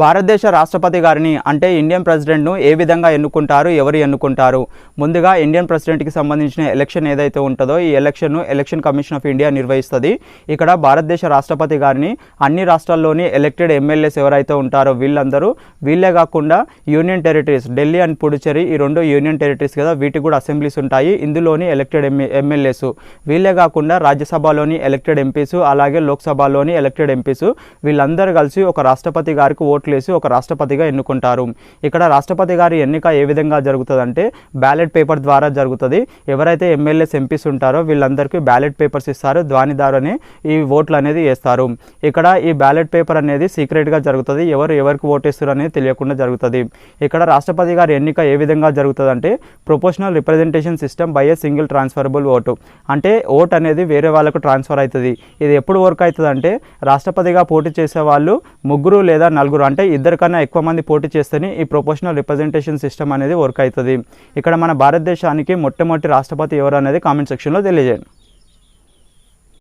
భారతదేశ రాష్ట్రపతి గారిని అంటే ఇండియన్ ప్రెసిడెంట్ను ఏ విధంగా ఎన్నుకుంటారు ఎవరు ఎన్నుకుంటారు? ముందుగా ఇండియన్ ప్రెసిడెంట్కి సంబంధించిన ఎలక్షన్ ఏదైతే ఉంటుందో ఈ ఎలక్షన్ను ఎలక్షన్ కమిషన్ ఆఫ్ ఇండియా నిర్వహిస్తుంది. ఇక్కడ భారతదేశ రాష్ట్రపతి గారిని అన్ని రాష్ట్రాల్లోని ఎలక్టెడ్ ఎమ్మెల్యేస్ ఎవరైతే ఉంటారో వీళ్ళందరూ వీళ్ళే కాకుండా union territories Delhi and Puducherry ఈ రెండు యూనియన్ టెరిటరీస్ కదా వీటికి కూడా అసెంబ్లీస్ ఉంటాయి. ఇందులోని ఎలక్టెడ్ ఎమ్మెల్యేస్ వీళ్ళే కాకుండా రాజ్యసభలోని ఎలక్టెడ్ ఎంపీస్ అలాగే లోక్సభలోని ఎలక్టెడ్ ఎంపీస్ వీళ్ళందరూ కలిసి ఒక రాష్ట్రపతి గారికి ఓట్లేసి ఒక రాష్ట్రపతిగా ఎన్నుకుంటారు. ఇక్కడ రాష్ట్రపతి గారి ఎన్నిక ఏ విధంగా జరుగుతుందంటే బ్యాలెట్ పేపర్ ద్వారా జరుగుతుంది. ఎవరైతే ఎమ్మెల్యేస్ ఎంపీస్ ఉంటారో వీళ్ళందరికీ బ్యాలెట్ పేపర్స్ ఇస్తారు. దాని ద్వారానే ఈ ఓట్లు అనేది వేస్తారు. ఇక్కడ ఈ బ్యాలెట్ పేపర్ అనేది సీక్రెట్గా జరుగుతుంది. ఎవరు ఎవరికి ఓటేస్తారు అనేది తెలియకుండా జరుగుతుంది. ఇక్కడ రాష్ట్రపతి గారి ఎన్నిక ఏ విధంగా జరుగుతుందంటే proportional representation system by a single transferable vote. అంటే ఓట్ అనేది వేరే వాళ్ళకు ట్రాన్స్ఫర్ అవుతుంది. ఇది ఎప్పుడు వర్క్ అవుతుంది అంటే రాష్ట్రపతిగా పోటీ చేసే వాళ్ళు ముగ్గురు లేదా నలుగురు అంటే ఇద్దరు కన్నా ఎక్కువ మంది పోటీ చేస్తేనే ఈ ప్రొఫెషనల్ రిప్రజెంటేషన్ సిస్టమ్ అనేది వర్క్ అవుతుంది. ఇక్కడ మన భారతదేశానికి మొట్టమొదటి రాష్ట్రపతి ఎవరు అనేది కామెంట్ సెక్షన్లో తెలియజేయండి.